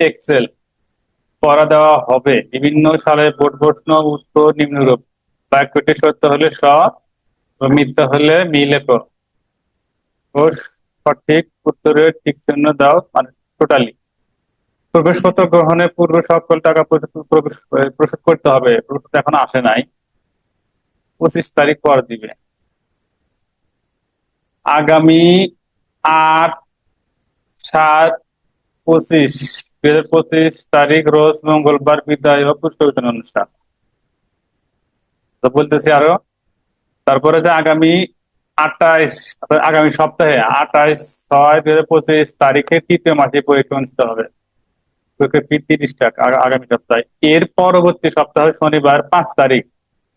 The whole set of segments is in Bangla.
এক্সেল পড়া দেওয়া হবে। বিভিন্ন সালের বোর্ড প্রশ্ন, উত্তর, নিম্নরূপ। বাক্যটি সত্য হলে স, মিথ্যা হলে মিলে সঠিক উত্তরের ঠিক চিহ্ন দাও মানে টোটালি প্রবেশপত্র গ্রহণের পূর্বে সকল টাকা প্রস্তুত করতে হবে। এখন আসে নাই। পঁচিশ তারিখ পর দিবে। আগামী আট, সাত, পঁচিশ। দুই পঁচিশ তারিখ রোজ মঙ্গলবার বিদায় অনুষ্ঠান। তো বলতেছি আরও, তারপরে যে আগামী আঠাইশ, আগামী সপ্তাহে আঠাইশ ছয় দুই হাজার পঁচিশ তারিখে তৃতীয় মাসে পরীক্ষা অনুষ্ঠিত হবে। আগামী সপ্তাহে। এর পরবর্তী সপ্তাহে শনিবার পাঁচ তারিখ,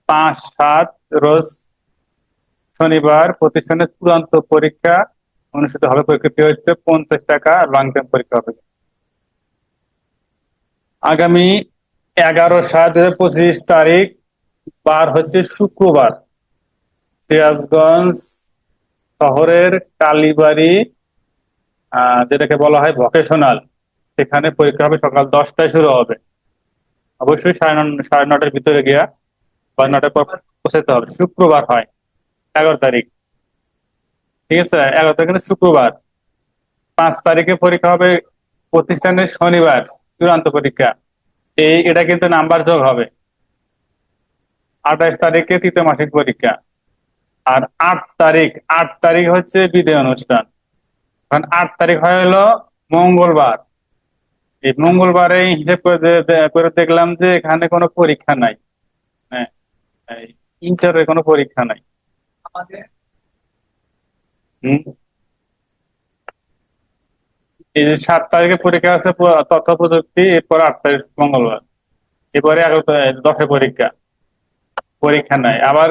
পাঁচ সাত রোজ শনিবার প্রতিষ্ঠানের চূড়ান্ত পরীক্ষা অনুষ্ঠিত হবে। পরীক্ষাটি হচ্ছে পঞ্চাশ টাকা লং টার্ম পরীক্ষা হবে। আগামী এগারো, সাত পঁচিশ তারিখ বার হচ্ছে শুক্রবার। সিরাজগঞ্জ শহরের কালীবাড়ি যেটাকে বলা হয় ভকেশনাল সেখানে পরীক্ষা হবে সকাল দশটায় শুরু হবে। অবশ্যই সাড়ে সাড়ে নটার ভিতরে গিয়া বা নটার পর পৌঁছাতে হবে। শুক্রবার হয়, এগারো তারিখ। ঠিক আছে? এগারো তারিখ কিন্তু শুক্রবার। পাঁচ তারিখে পরীক্ষা হবে প্রতিষ্ঠানের শনিবার, চূড়ান্ত পরীক্ষা। এই, এটা কিন্তু নাম্বার যোগ হবে। আঠাইশ তারিখে তৃতীয় মাসিক পরীক্ষা। আর আট তারিখ আট তারিখ হচ্ছে বিদায় অনুষ্ঠান। কারণ আট তারিখ হয়ে হলো মঙ্গলবার। এই মঙ্গলবারে হিসেব করে দেখলাম যে এখানে কোনো পরীক্ষা নাই। হ্যাঁ ইন্টারের কোনো পরীক্ষা নাই। হুম? এই যে সাত তারিখে পরীক্ষা আছে তথ্য প্রযুক্তি, এরপর আট তারিখ মঙ্গলবার। এরপরে এগারো দশে পরীক্ষা। পরীক্ষা নাই। আবার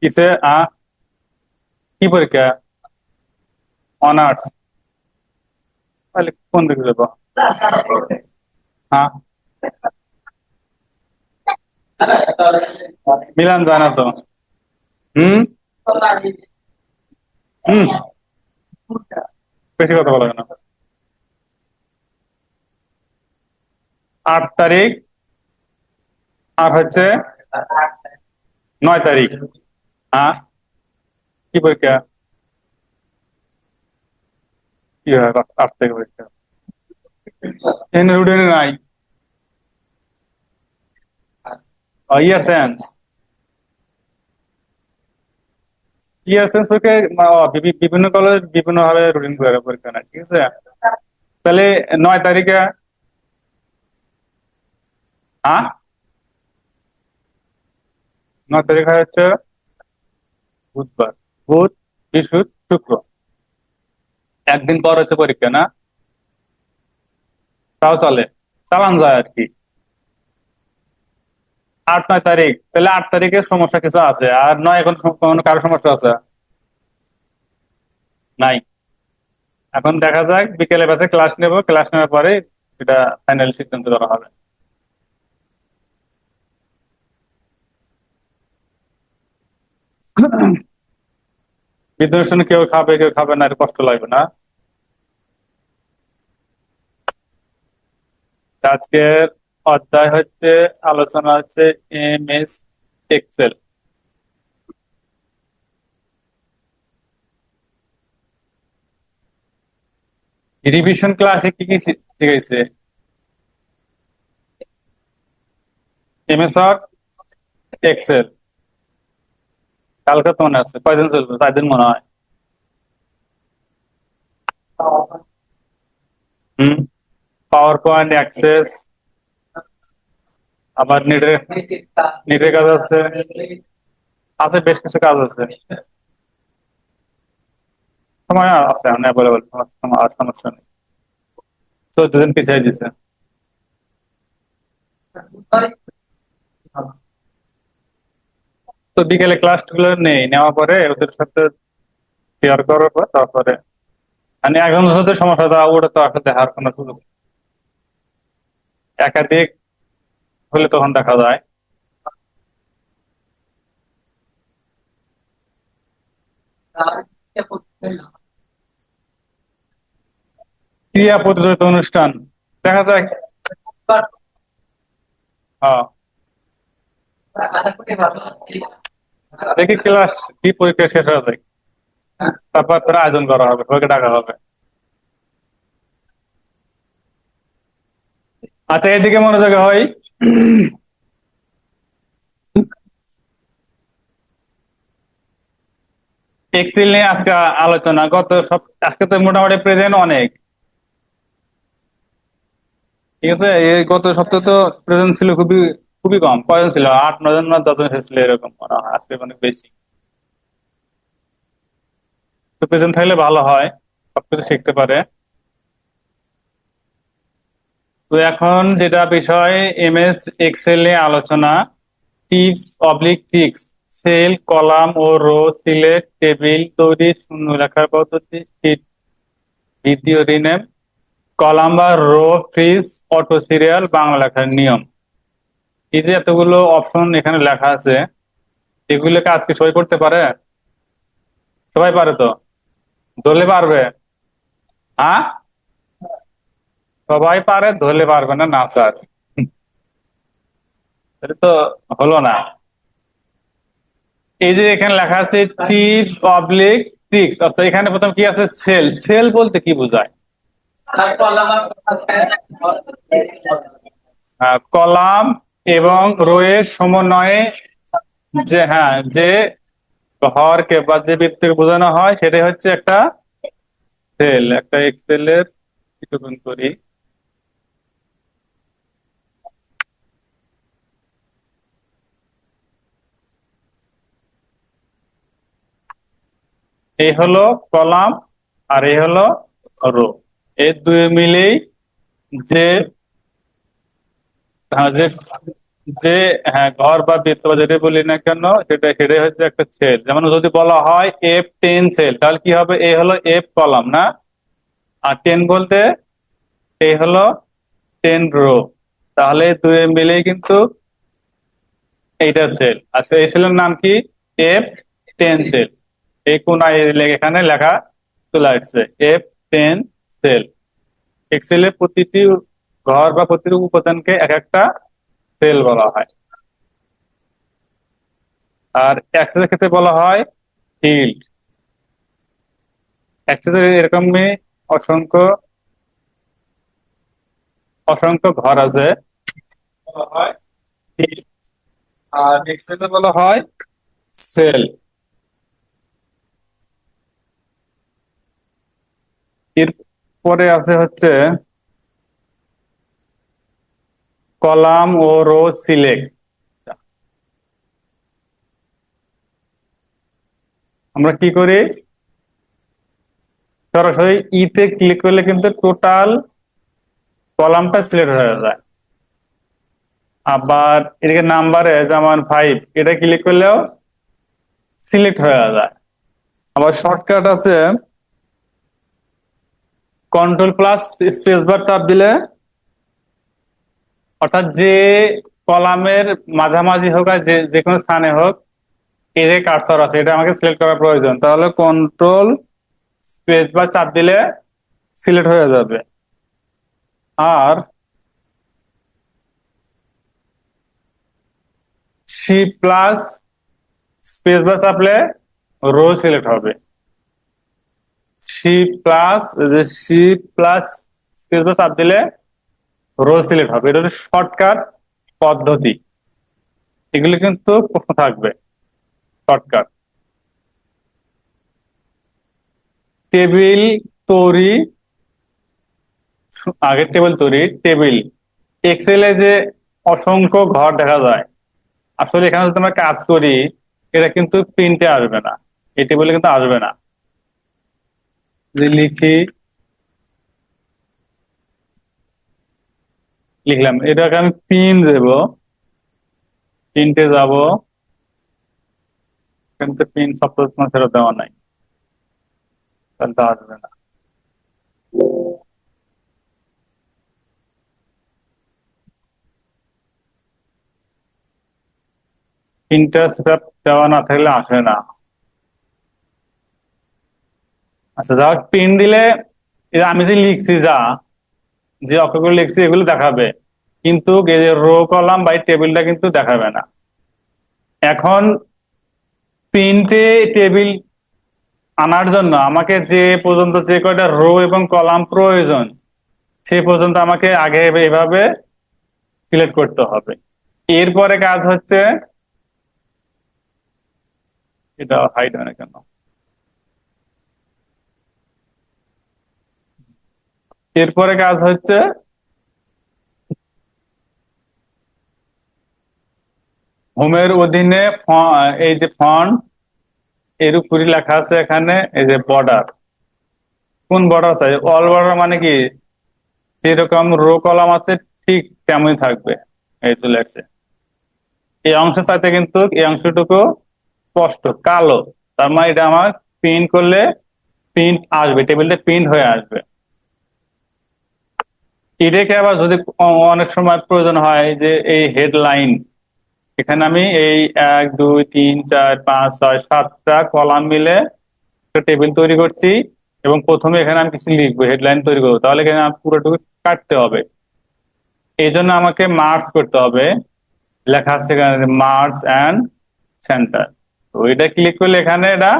কিসে? আ, কি পরীক্ষা? অনার্স। তাহলে কোন দিকে যাব? মিলান জানা তো। হুম? হুম। বেশি কথা বলা কেন আট তারিখ আর হচ্ছে নয় তারিখ। হ্যাঁ? কি পরীক্ষা? কি হয়? আট- তারিখ পরীক্ষা। এখানে রুটিনে নাই। ইয়ার সেন্স বিভিন্ন কলেজ বিভিন্ন ভাবে রুটিন করে পরীক্ষা নেয় ঠিক আছে? তাহলে নয় তারিখে হ্যাঁ নয় তারিখ হচ্ছে বুধবার। বুধ। বৃহস্পতি শুক্র। একদিন পর হচ্ছে পরীক্ষা না? তাও চলে। চালান যায় আর কি। আট, নয় তারিখ। তাহলে আট তারিখে সমস্যা কিছু আছে। আর নয় এখন কোনো কারও সমস্যা আছে? নাই। এখন দেখা যাক বিকেলে বাসে ক্লাস নেব। ক্লাস নেওয়ার পরে এটা ফাইনাল সিদ্ধান্ত করা হবে। বিদ্যানুষ্ঠানে কেউ খাবে কেউ খাবে না কষ্ট লাগবে না। আজকের অধ্যায় হচ্ছে, আলোচনা হচ্ছে এম এস এক্সেল। রিভিশন ক্লাসে কি কি শিখাইছে? MS word Excel. কালকে তো মনে আছে, কয়দিন চলবে? চার দিন মনে হয়। হুম? পাওয়ার পয়েন্ট অ্যাক্সেস আবার নেটের নেটের কাজ আছে। আছে বেশ কিছু কাজ আছে। সময় আছে, আমি অ্যাভেলেবল আর সমস্যা নেই। তো দুদিন পিছিয়ে দিছে তো বিকেলে ক্লাসগুলো নেই, নেওয়ার পরে ওদের সাথে শেয়ার করার পর তারপরে। মানে একজন সাথে সমস্যা ওটা তো আসলে দেখার কোনো সুযোগ একাধিক হলে তখন দেখা যায়। ক্রিয়া প্রতিযোগিতা অনুষ্ঠান। দেখা যাক। হ্যাঁ। দেখি ক্লাস কি পরীক্ষা শেষ হয়ে যায়। তারপর তোর আয়োজন করা হবে, সবাইকে ডাকা হবে। আচ্ছা এদিকে মনোযোগ হয়। এক্সেল নিয়ে আজকে আলোচনা, গত সব, আজকে তো মোটামুটি প্রেজেন্ট অনেক। ঠিক আছে? এই গত সপ্তাহে তো প্রেজেন্ট ছিল খুবই খুবই কম, কয়জন ছিল? আট নয় জন না দশজন এসেছিল এরকম মনে হয়, আজকে অনেক বেশি। তো প্রেজেন্ট থাকলে ভালো হয়, সবকিছু শিখতে পারে। তো এখন যেটা বিষয়, এমএস এক্সেল নিয়ে আলোচনা, tips, oblique tricks cell, column ও রো সিলেক্ট টেবিল, তৈরি, শূন্য লেখার পদ্ধতি, শীট, দ্বিতীয় রিনেম কলাম বা row, freeze, auto serial, Bangla লেখার নিয়ম। এই যে এতগুলো অপশন এখানে লেখা আছে, এগুলোকে আজকে সই করতে পারে? সবাই পারে তো? ধরলে পারবে। হ্যাঁ সবাই পারে ধরলে পারবে না না স্যার। এটা তো হলো না। এই যে এখানে লেখা আছে টিপস অবলিক ট্রিক্স আচ্ছা এখানে প্রথম কি আছে? সেল সেল বলতে কি বোঝায়? আহ, কলাম এবং রোয়ের সমন্বয়ে যে হ্যাঁ যে হরকে বা যে বৃত্তকে বোঝানো হয় সেটাই হচ্ছে একটা সেল একটা এক্সেল এর কিছুক্ষণ করি। এই হলো কলাম আর এই হলো রো। এই দুই মিলেই যে হ্যাঁ, যে যে হ্যাঁ ঘর বা বৃত্ত বা যেটা বলি না কেন সেটা সেটাই হচ্ছে একটা সেল যেমন যদি বলা হয় এফ টেন সেল তাহলে কি হবে? এ হলো এফ কলাম না? আর টেন বলতে এই হলো টেন রো। তাহলে দুই মিলেই কিন্তু এইটা সেল আচ্ছা এই সেলের নাম কি? এফ টেন সেল এই কোনায় এখানে লেখা চলে আসছে। F ten cell. এক্সেলের প্রতিটি ঘর বা প্রতিটি উপাদানকে এক একটা সেল বলা হয়। আর অ্যাক্সেসের ক্ষেত্রে বলা হয় ফিল্ড অ্যাক্সেসের এরকমই অসংখ্য অসংখ্য ঘর আছে। বলা হয়। আর এক্সেলে বলা হয় সেল। এরপরে আছে হচ্ছে কলাম ও রো সিলেক্ট আমরা কি করি? সরাসরি ইতে ক্লিক করলে কিন্তু টোটাল কলামটা সিলেক্ট হয়ে যায়। আবার এদিকে নাম্বারে যেমন ফাইভ এটা ক্লিক করলেও সিলেক্ট হয়ে যায়। আবার শর্টকাট আছে। কন্ট্রোল প্লাস স্পেস বার চাপ দিলে, অর্থাৎ যে কলামের মাঝামাঝি হোক আর যে যে কোনো স্থানে হোক, এই যে কার্সর আছে, এটা আমাকে সিলেক্ট করা প্রয়োজন। তাহলে কন্ট্রোল স্পেস বার চাপ দিলে সিলেক্ট হয়ে যাবে। আর সি প্লাস স্পেস বার চাপলে রো সিলেক্ট হবে। সি প্লাস সি প্লাস চাপ দিলে রো সিলেক্ট হবে। এটা হচ্ছে শর্টকাট পদ্ধতি। এগুলো কিন্তু প্রশ্ন থাকবে। শর্টকাট টেবিল তৈরি সু- আগে টেবিল তৈরি টেবিল এক্সেলে যে অসংখ্য ঘর দেখা যায়, আসলে এখানে যদি আমরা কাজ করি, এটা কিন্তু প্রিন্টে আসবে না। এই টেবিলে কিন্তু আসবে না। লিখি লিখলাম। এটাকে আমি পিন দেব। প্রিন্টে যাব। কিন্তু পিন সফটওয়্যার কোনো ফেরত দেওয়া নাই। তাহলে না। প্রিন্টার সেটআপ দেওয়া না থাকলে আসে না। আচ্ছা যাক পিন দিলে আমি যে লিখছি যা, যে অক্ষরগুলো লিখছি, এগুলো দেখাবে। কিন্তু রো কলাম বা টেবিলটা কিন্তু দেখাবে না। এখন প্রিন্টে টেবিল আনার জন্য আমাকে যে পর্যন্ত যে কয়টা রো এবং কলাম প্রয়োজন, সেই পর্যন্ত আমাকে আগে এভাবে সিলেক্ট করতে হবে। এরপরে কাজ হচ্ছে, এটা হাইড হয় না কেন? এরপরে কাজ হচ্ছে হোমের অধীনে এই যে ফন্ট এর উপরই লেখা আছে এখানে, এই যে বর্ডার কোন বর্ডার আছে? অল বর্ডার মানে কি? যেরকম রো কলাম আছে, ঠিক তেমনই থাকবে। এই চলে আসছে এই অংশের সাথে কিন্তু এই অংশটুকু স্পষ্ট, কালো। তার মানে এটা আমার প্রিন্ট করলে প্রিন্ট আসবে টেবিলটা প্রিন্ট হয়ে আসবে। এটাকে আবার যদি অনেক সময় প্রয়োজন হয় যে এই হেডলাইন এখানে আমি এই এক, দুই, তিন, চার, পাঁচ, ছয়, সাতটা কলাম মিলে একটা টেবিল তৈরি করছি এবং প্রথমে এখানে আমি কিছু লিখব হেডলাইন তৈরি করব। তাহলে এখানে পুরোটুকু কাটতে হবে। এই জন্য আমাকে মার্চ করতে হবে। লেখা আছে এখানে মার্চ অ্যান্ড সেন্টার তো এটা ক্লিক করলে এখানে এটা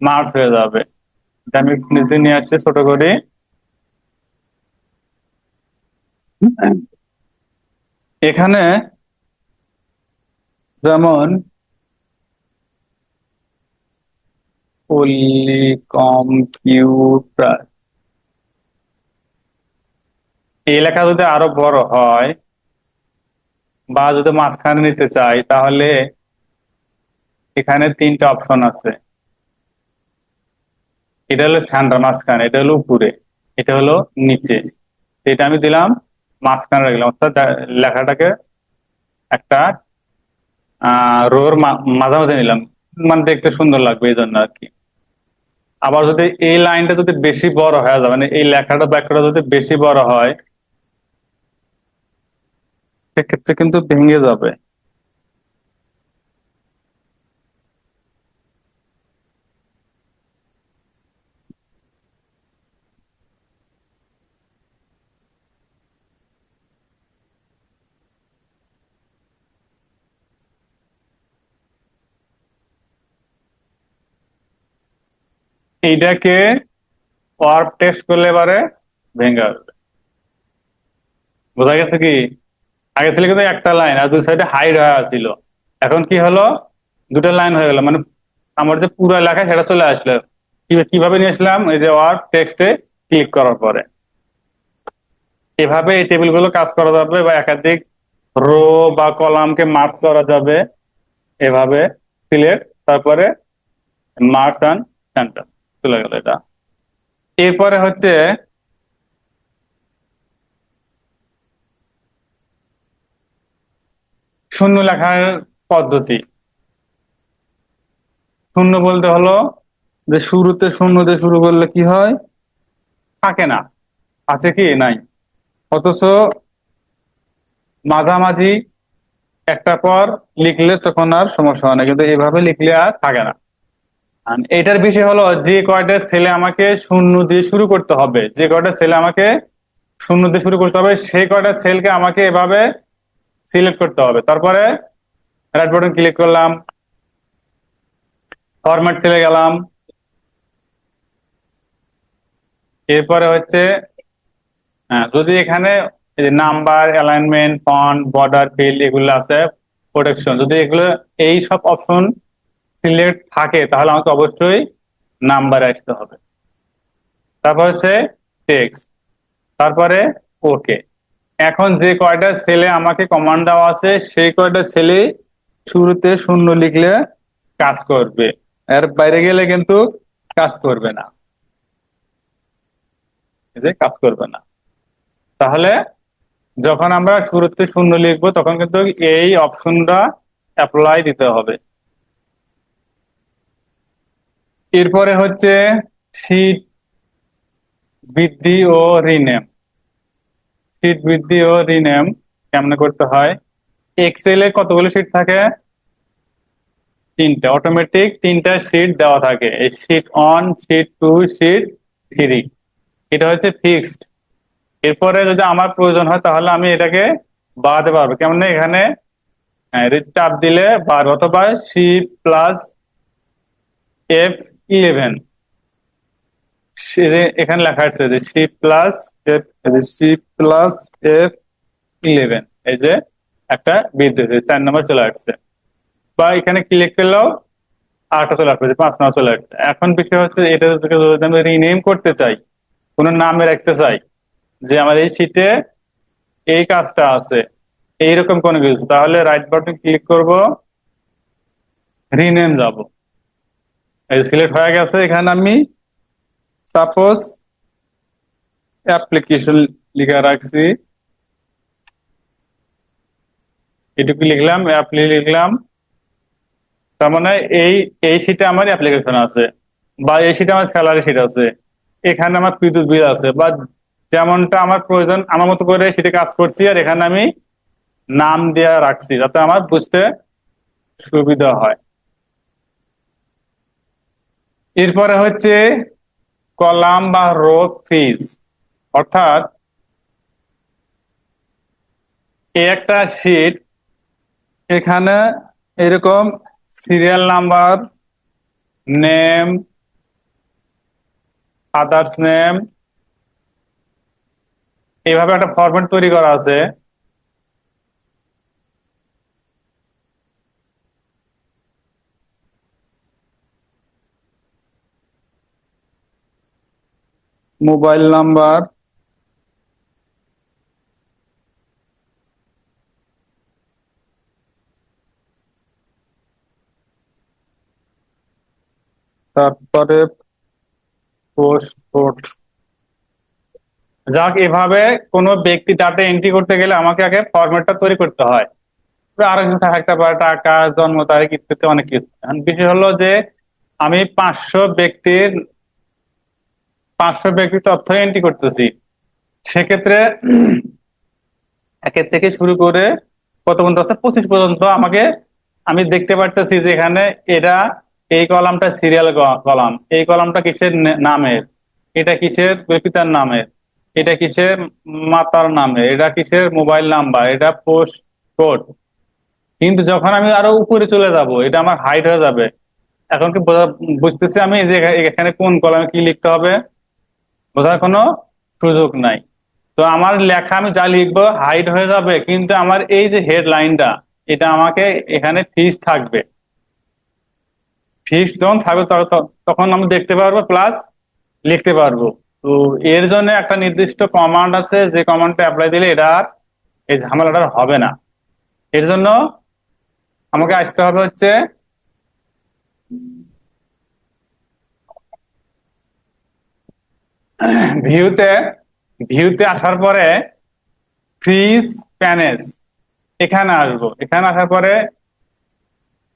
মার্চ হয়ে যাবে। এটা আমি নিয়ে আসছি ছোট করে। এখানে যেমন পল্লী কম্পিউটার এই লেখা যদি আরও বড় হয় বা যদি মাঝখানে নিতে চাই, তাহলে এখানে তিনটা অপশন আছে। এটা হলো সেন্টার মাঝখানে, এটা হলো উপরে, এটা হলো নিচে। এটা আমি দিলাম মাঝখানে রাখলাম। অর্থাৎ লেখাটাকে একটা, আহ, রোর মাঝামাঝি নিলাম। মানে দেখতে সুন্দর লাগবে এই জন্য আর কি আবার যদি এই লাইনটা যদি বেশি বড় হয়ে যায় মানে এই লেখাটা ব্যাখ্যাটা যদি বেশি বড় হয়, সেক্ষেত্রে কিন্তু ভেঙে যাবে। এইটাকে ওয়ার্প টেস্ট করলে এবারে ভেঙে আসবে। বোঝা গেছে কি? আগে ছিল কিন্তু একটা লাইন আর দুই সাইডে হাইড হয়ে আছিল এখন কি হলো? দুটো লাইন হয়ে গেল। মানে আমার যে পুরো লেখা সেটা চলে আসলো। কীভাবে নিয়ে আসলাম? এই যে ওয়ার্ড টেক্সটে ক্লিক করার পরে। এভাবে এই টেবিলগুলো কাজ করা যাবে বা একাধিক রো বা কলামকে মার্ক করা যাবে। এভাবে সিলেক্ট তারপরে মার্কস অ্যান্ড সেন্টার চলে গেল এটা। এরপরে হচ্ছে শূন্য লেখার পদ্ধতি। শূন্য বলতে হলো যে শুরুতে শূন্য দিয়ে শুরু করলে কি হয়? থাকে না। আছে কি? নাই। অথচ মাঝামাঝি একটা পর লিখলে তখন আর সমস্যা হয় না। কিন্তু এভাবে লিখলে আর থাকে না। এটার বিষয় হলো যে কয়টা ছেলে আমাকে শূন্য দিয়ে শুরু করতে হবে যে কয়টা ছেলে আমাকে শূন্য দিয়ে শুরু করতে হবে সেই কয়টা সেলকে আমাকে এভাবে সিলেক্ট করতে হবে। তারপরে রাইট বাটন ক্লিক করলাম ফরম্যাট চলে গেলাম। এরপরে হচ্ছে হ্যাঁ, যদি এখানে number alignment font border field এগুলো আছে প্রোটেকশন যদি এগুলো এই সব অপশন সিলেক্ট থাকে, তাহলে আমাকে অবশ্যই নাম্বার আসতে হবে। তারপর হচ্ছে টেক্সট তারপরে ওকে এখন যে কয়টা সেলে আমাকে কমান্ড দেওয়া আছে, সেই কয়টা সেলে শুরুতে শূন্য লিখলে কাজ করবে। এর বাইরে গেলে কিন্তু কাজ করবে না। যে কাজ করবে না। তাহলে যখন আমরা শুরুতে শূন্য লিখব, তখন কিন্তু এই অপশনটা অ্যাপ্লাই দিতে হবে। এরপরে হচ্ছে শীট বৃদ্ধি ও রিনেম শীট বৃদ্ধি ও রিনেম কেমনে করতে হয়? এক্সেলে কতগুলো শীট থাকে? তিনটা। অটোমেটিক তিনটা শীট দেওয়া থাকে। এই sheet one sheet two sheet three এটা হচ্ছে ফিক্সড এরপরে যদি আমার প্রয়োজন হয় তাহলে আমি এটাকে বাড়াতে পারব। কেমন? এখানে হ্যাঁ, চাপ দিলে বাড়বে। অথবা সি প্লাস এফ ইলেভেন এখানে লেখা আছে যে C plus F C plus F eleven এই যে একটা বিদ্যুৎ চার নম্বর চলে আসছে। বা এখানে ক্লিক করলেও আটটা চলে আসবে পাঁচ নম্বর চলে আসছে এখন বিষয় হচ্ছে এটা যদি আমি রিনেম করতে চাই, কোন নামে রাখতে চাই, যে আমার এই শীটে এই কাজটা আছে, এইরকম কোনো কিছু, তাহলে রাইট বাটন ক্লিক করব রিনেম যাব। এই সিলেক্ট হয়ে গেছে, এখানে আমি সাপোজ অ্যাপ্লিকেশন লিখে রাখছি। এটুকু লিখলাম অ্যাপ্লি লিখলাম। তার মানে এই এই শীটে আমার অ্যাপ্লিকেশন আছে বা এই শীটে আমার স্যালারি শীট আছে। এখানে আমার বিদ্যুৎ বিল আছে বা যেমনটা আমার প্রয়োজন, আমার মতো করে সেটা কাজ করছি আর এখানে আমি নাম দেওয়া রাখছি যাতে আমার বুঝতে সুবিধা হয়। এরপরে হচ্ছে কলাম বা রো ফিজ। অর্থাৎ একটা শীট এখানে এরকম serial number name others name এভাবে একটা ফরম্যাট তৈরি করা আছে। মোবাইল নাম্বার তারপরে পোস্ট কোড যাক, এভাবে কোনো ব্যক্তি ডাটা এন্ট্রি করতে গেলে আমাকে আগে ফরম্যাটটা তৈরি করতে হয়। আরও কিছু থাকতে পারে, টাকা, জন্ম তারিখ ইত্যাদি অনেক কিছু। বিষয় হলো যে আমি পাঁচশো ব্যক্তির পাঁচশো ব্যক্তি তথ্য এন্ট্রি করতেছি। সেক্ষেত্রে একের থেকে শুরু করে কত পর্যন্ত আছে? পঁচিশ পর্যন্ত আমাকে, আমি দেখতে পারতেছি যে এখানে এটা এই কলামটা সিরিয়াল কলাম। এই কলামটা কিসের নামের? এটা কিসের পিতার নামের? এটা কিসের মাতার নামে এটা কিসের মোবাইল নাম্বার এটা পোস্ট কোড কিন্তু যখন আমি আরও উপরে চলে যাব, এটা আমার হাইট হয়ে যাবে। এখন কি বুঝতেছি আমি যে এখানে কোন কলামে কি লিখতে হবে? বোঝার কোনো সুযোগ নাই। তো আমার লেখা আমি যা লিখব হাইট হয়ে যাবে, কিন্তু আমার এই যে হেডলাইনটা এটা আমাকে এখানে ফিস থাকবে। ফিস যখন থাকবে তখন আমি দেখতে পারব প্লাস লিখতে পারব। তো এর জন্য একটা নির্দিষ্ট কমান্ড আছে, যে কমান্ডটা অ্যাপ্লাই দিলে এটা আর এই ঝামেলাটা হবে না। এর জন্য আমাকে আসতে হবে হচ্ছে ভিউতে ভিউতে আসার পরে ফ্রিজ, প্যানেজ, এখানে আসব। এখানে আসার পরে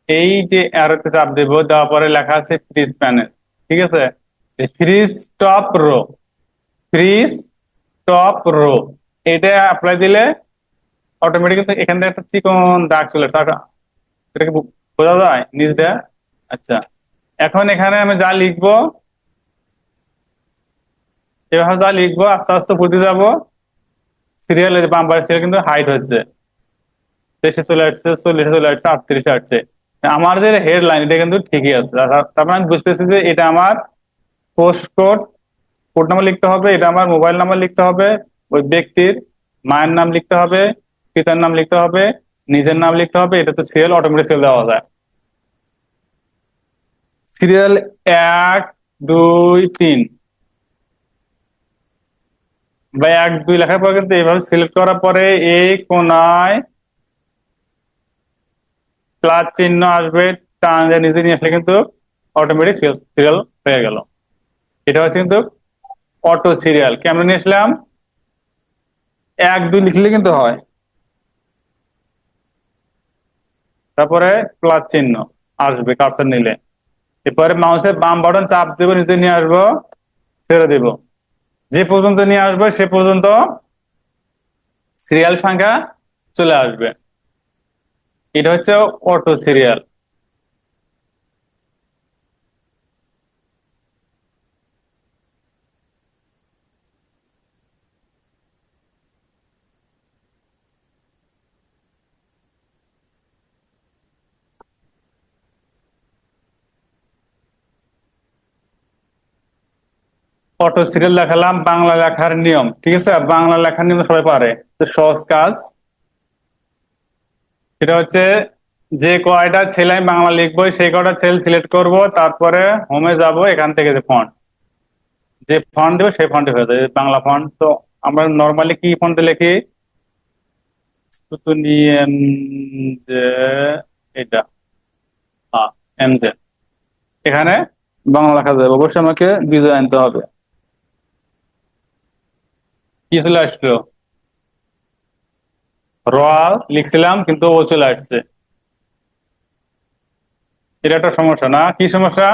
এই যে অ্যারোতে চাপ দেব, দেওয়ার পরে লেখা আছে ফ্রিজ প্যানেল ঠিক আছে? Freeze top row. Freeze top row. এটা অ্যাপ্লাই দিলে অটোমেটিক এখান থেকে একটা চিকন দাগ চলে এটাকে বোঝা যায় নিজ দেয়া আচ্ছা। এখন এখানে আমি যা লিখব এভাবে যা লিখব, আস্তে আস্তে বুঝতে যাব। সিরিয়াল বাম্পার সিরিয়াল কিন্তু হাইট হচ্ছে। তেইশে চলে আসছে, চল্লিশে চলে আসছে, আটত্রিশে আসছে। আমার যে হেডলাইন এটা কিন্তু ঠিকই আছে। তারপরে মানে আমি বুঝতেছি যে এটা আমার পোস্ট কোড কোড নাম্বার লিখতে হবে, এটা আমার মোবাইল নাম্বার লিখতে হবে, ওই ব্যক্তির মায়ের নাম লিখতে হবে, পিতার নাম লিখতে হবে, নিজের নাম লিখতে হবে এটা তো সিরিয়াল অটোমেটিক সেল দেওয়া যায়। সিরিয়াল এক, দুই, তিন। বা এক, দুই লেখার পর কিন্তু এইভাবে সিলেক্ট করার পরে এই কোনায় প্লাস চিহ্ন আসবে টান নিজে নিয়ে আসলে কিন্তু অটোমেটিক সিরিয়াল হয়ে গেল। এটা হচ্ছে কিন্তু অটো সিরিয়াল কেমন নিয়ে আসলাম? এক, দুই লিখলে কিন্তু হয়। তারপরে প্লাস চিহ্ন আসবে কার্সার নিলে। এরপরে মাউসের বাম বাটন চাপ দেবো, নিচে নিয়ে আসব, ছেড়ে দেব। যে পর্যন্ত নিয়ে আসবে সে পর্যন্ত সিরিয়াল সংখ্যা চলে আসবে। এটা হচ্ছে অটো সিরিয়াল অটো সিরিয়াল দেখালাম, বাংলা লেখার নিয়ম, ঠিক আছে? বাংলা লেখার নিয়ম সবাই পারে। সহজ কাজ। সেটা হচ্ছে, যে কয়টা ছেলে আমি বাংলা লিখব, সেই কয়টা ছেলে সিলেক্ট করব, তারপরে হোমে যাব, এখান থেকে যে ফন্ট যে ফন্ট দেবে, সেই ফন্টে হয়ে যাবে, বাংলা ফন্ট তো আমরা নর্মালি কি ফন্টে লিখি? এটা এখানে বাংলা লেখা যাবে। অবশ্যই আমাকে বিজয় আনতে হবে। কি চলে আসলো? র লিখছিলাম, কিন্তু ও চলে আসছে। এটা একটা সমস্যা না? কি সমস্যা?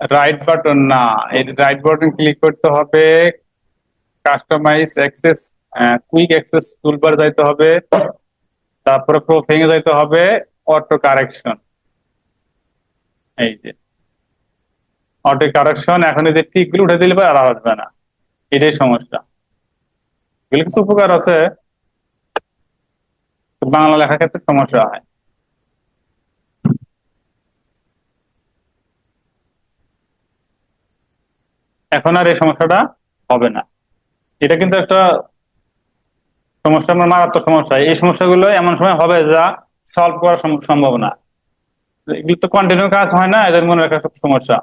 রাইট বাটন না। এই রাইট বাটন ক্লিক করতে হবে। Customize access quick access toolbar যাইতে হবে। তারপরে প্রোফিং এ যাইতে হবে। অটো কারেকশন এই যে। অটো কারেকশন এখন এই যে টিকগুলো উঠে দিলে আর আসবে না। এটাই সমস্যা। এগুলো কিছু উপকার আছে বাংলা লেখার ক্ষেত্রে সমস্যা হয়। এখন আর এই সমস্যাটা হবে না। এটা কিন্তু একটা সমস্যা আমার মারাত্মক সমস্যা। এই সমস্যাগুলো এমন সময় হবে যা সলভ করা সম্ভব না। এগুলো তো কন্টিনিউ কাজ হয় না, এদের মনে রাখা সব সমস্যা।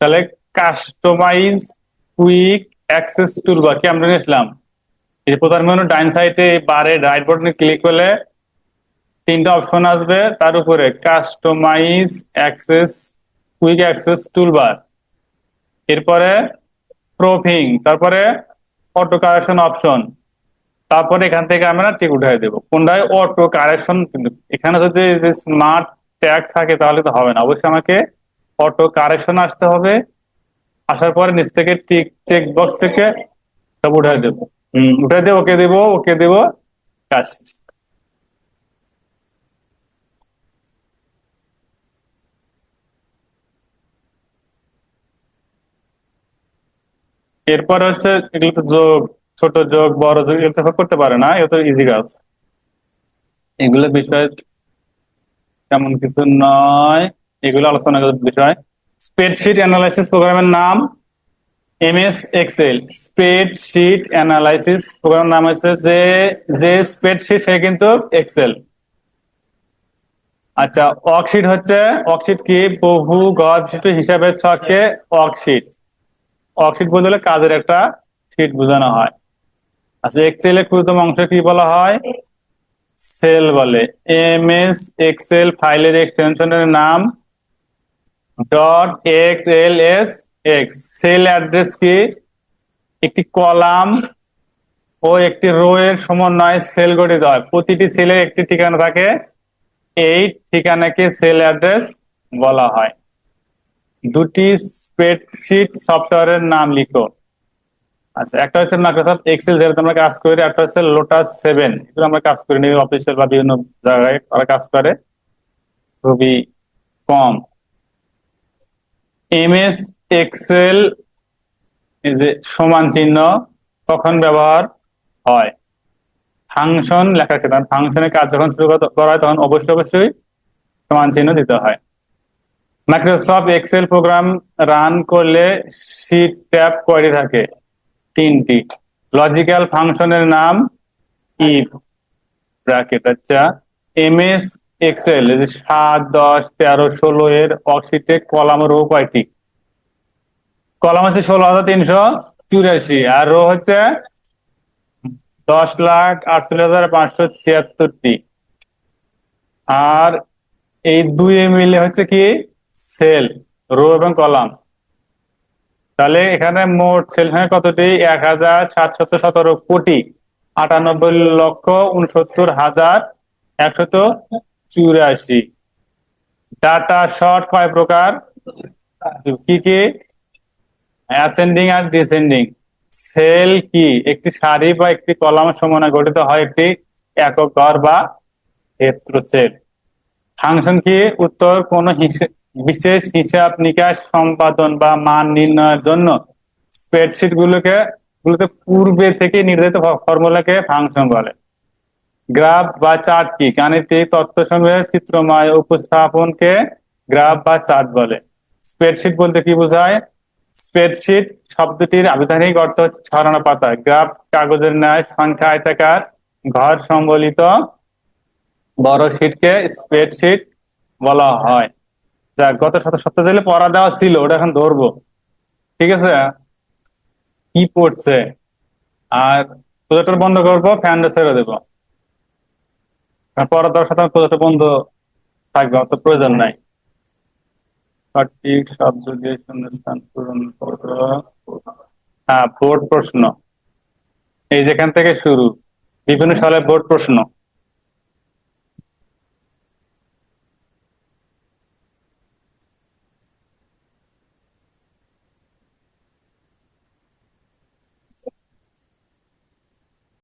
তাহলে কাস্টমাইজ কুইক অ্যাক্সেস টুল কি আমরা নিয়েছিলাম এই প্রধান মেনু ডাইন সাইডে বারে রাইট বাটনে ক্লিক করলে তিনটা অপশন আসবে। তার উপরে customize access quick access toolbar এরপরে প্রোফিং তারপরে অটো কারেকশন অপশন তারপরে এখান থেকে আমরা টিক উঠাই দেবো। কোনটায় অটো কারেকশন এখানে যদি স্মার্ট ট্যাগ থাকে তাহলে তো হবে না। অবশ্যই আমাকে অটো কারেকশন আসতে হবে। আসার পরে নিচ থেকে টিক চেক বক্স থেকে সব উঠাই দেবো। হম, উঠাই দেবো ওকে দেবো ওকে দেবো কাজ এরপর হচ্ছে এগুলো তো যোগ, ছোট যোগ, বড় যোগ, এগুলো তো করতে পারে না, এগুলো ইজি কাজ। এগুলো বিষয় তেমন কিছু নয়, এগুলো আলোচনা বিষয়। স্প্রেডশিট অ্যানালাইসিস প্রোগ্রামের নাম এমএস এক্সেল স্প্রেডশিট অ্যানালাইসিস প্রোগ্রামের নাম হচ্ছে যে যে স্প্রেডশিট সে কিন্তু এক্সেল আচ্ছা ওয়ার্কশিট হচ্ছে ওয়ার্কশিট কি? বহু, গড় হিসাবের ছকে ওয়ার্কশিট ওয়ার্কশিট বলতে হলে কাজের একটা শিট বোঝানো হয়। আচ্ছা এক্সেল এর ক্ষুদ্রতম অংশ কি বলা হয়? সেল বলে। এম এস এক্সেল ফাইলের এক্সটেনশনের নাম dot X L S X cell address কি? একটি কলাম ও একটি রো এর সমন্বয়ে সেল গঠিত হয়। প্রতিটি সেলের একটি ঠিকানা থাকে। এই ঠিকানাকে সেল অ্যাড্রেস বলা হয়। দুটি স্প্রেডশিট সফটওয়্যারের নাম লিখো। আচ্ছা একটা হচ্ছে মাইক্রোসফট এক্সেল যেটাতে আমরা কাজ করি। একটা হচ্ছে লোটাস সেভেন এগুলো আমরা কাজ করি নি। অফিসিয়াল বা বিভিন্ন জায়গায় ওরা কাজ করে। খুবই কম। এমএস, এক্সেল যে সমান চিহ্ন কখন ব্যবহার হয়? ফাংশন লেখার ক্ষেত্রে ফাংশনের কাজ যখন শুরু করা হয়, তখন অবশ্যই অবশ্যই সমান চিহ্ন দিতে হয়। মাইক্রোসফট এক্সেল প্রোগ্রাম রান করলে শীট ট্যাব কয়টি থাকে তিনটি। লজিক্যাল ফাংশনের নাম ইফ ব্র্যাকেট আচ্ছা। এমএস এক্সেল সাত, দশ, তেরো, ষোলো এর অক্সিটে কলাম রো কয়টি? কলাম হচ্ছে ষোলো হাজার তিনশো চুরাশি। আর রো হচ্ছে দশ লাখ আটচল্লিশ হাজার পাঁচশো ছিয়াত্তরটি। আর এই দুই মিলে হচ্ছে কি? সেল, রো এবং কলাম। তাহলে এখানে মোট সেল কতটি? এক হাজার সাতশত সতেরো কোটি আটানব্বই লক্ষ উনসত্তর হাজার একশত চুরাশি ডাটা শর্ট কয় প্রকার। কি কি? অ্যাসেন্ডিং আর ডিসেন্ডিং সেল কি? একটি সারি বা একটি কলাম সমন্বয়ে গঠিত হয় একটি একক ঘর বা ক্ষেত্র সেল ফাংশন কি? উত্তর, কোন বিশেষ হিসাব নিকাশ সম্পাদন বা মান নির্ণয়ের জন্য স্প্রেডশিট গুলোকে, গুলোতে পূর্বে থেকে নির্ধারিত ফর্মুলাকে ফাংশন বলে। গ্রাফ বা চার্ট কি? গাণিতিক তথ্য সমূহের চিত্রময় উপস্থাপনকে গ্রাফ বা চার্ট বলে। স্প্রেডশিট বলতে কি বোঝায়? স্প্রেডশিট শব্দটির আবিধানিক অর্থ হচ্ছে ছড়ানো পাতা। গ্রাফ কাগজের ন্যায় সংখ্যা আয়তাকার ঘর সম্বলিত বড় শীটকে স্প্রেডশিট বলা হয়। যা গত শত সপ্তাহ যেগুলো পড়া দেওয়া ছিল, ওটা এখন ধরবো। ঠিক আছে? কি পড়ছে? আর প্রজেক্টর বন্ধ করব ফ্যানটা ছেড়ে দেবো। কারণ পড়া দেওয়ার সাথে প্রজেক্টটা বন্ধ থাকবে, অত প্রয়োজন নাই। সঠিক শব্দ শূন্যস্থান পূরণ হ্যাঁ বোর্ড প্রশ্ন। এই যেখান থেকে শুরু, বিভিন্ন সালের বোর্ড প্রশ্ন।